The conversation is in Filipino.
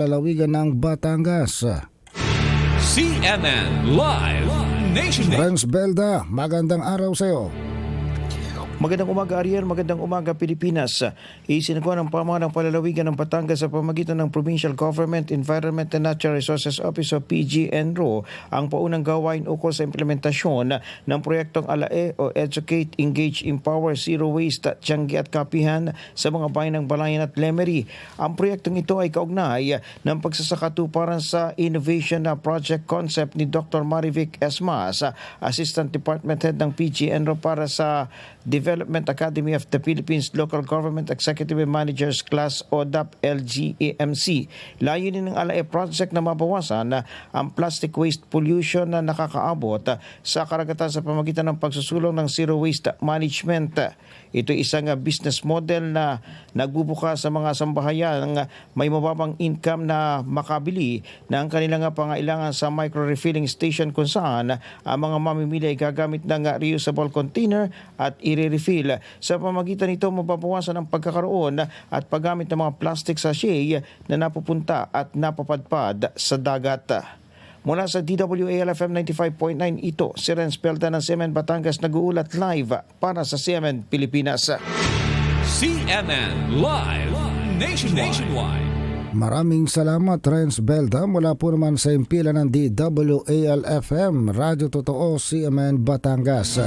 lalawigan ng Batangas. CNN Live Nation. Renz Belda, magandang araw sa iyo. Magandang umaga Ariel, magandang umaga Pilipinas. Isinagawa ng pamahalang palalawigan ng Batangas sa pamagitan ng Provincial Government Environment and Natural Resources Office o PGNRO ang paunang gawain ukol sa implementasyon ng proyektong ALAE o Educate, Engage, Empower, Zero Waste, Tianggi at Kapihan sa mga bayan ng Balayan at Lemery. Ang proyektong ito ay kaugnay ng pagsasakatuparan sa Innovation na Project Concept ni Dr. Marivic Esmas, Assistant Department Head ng PGNRO para sa Development Academy of the Philippines Local Government Executive Managers Class ODAP LGAMC. Layunin ng ALAE project na mabawasan ang plastic waste pollution na nakakaabot sa karagatan sa pamagitan ng pagsusulong ng zero waste management. Ito isang business model na nagbubuka sa mga sambahayan may mababang income na makabili ng kanilang pangailangan sa micro-refilling station kung saan ang mga mamimili ay gagamit ng reusable container at i-refill. Sa pamagitan nito, mababawasan ang pagkakaroon at paggamit ng mga plastic sachet na napupunta at napapadpad sa dagat. Mula sa DWALFM 95.9 ito, si Renz Pelta ng CMN Batangas nag-uulat live para sa CMN Pilipinas. CNN Live Nationwide. Maraming salamat Renz Belda mula po naman sa impila ng DWAL-FM, Radyo Totoo, CMN Batangas.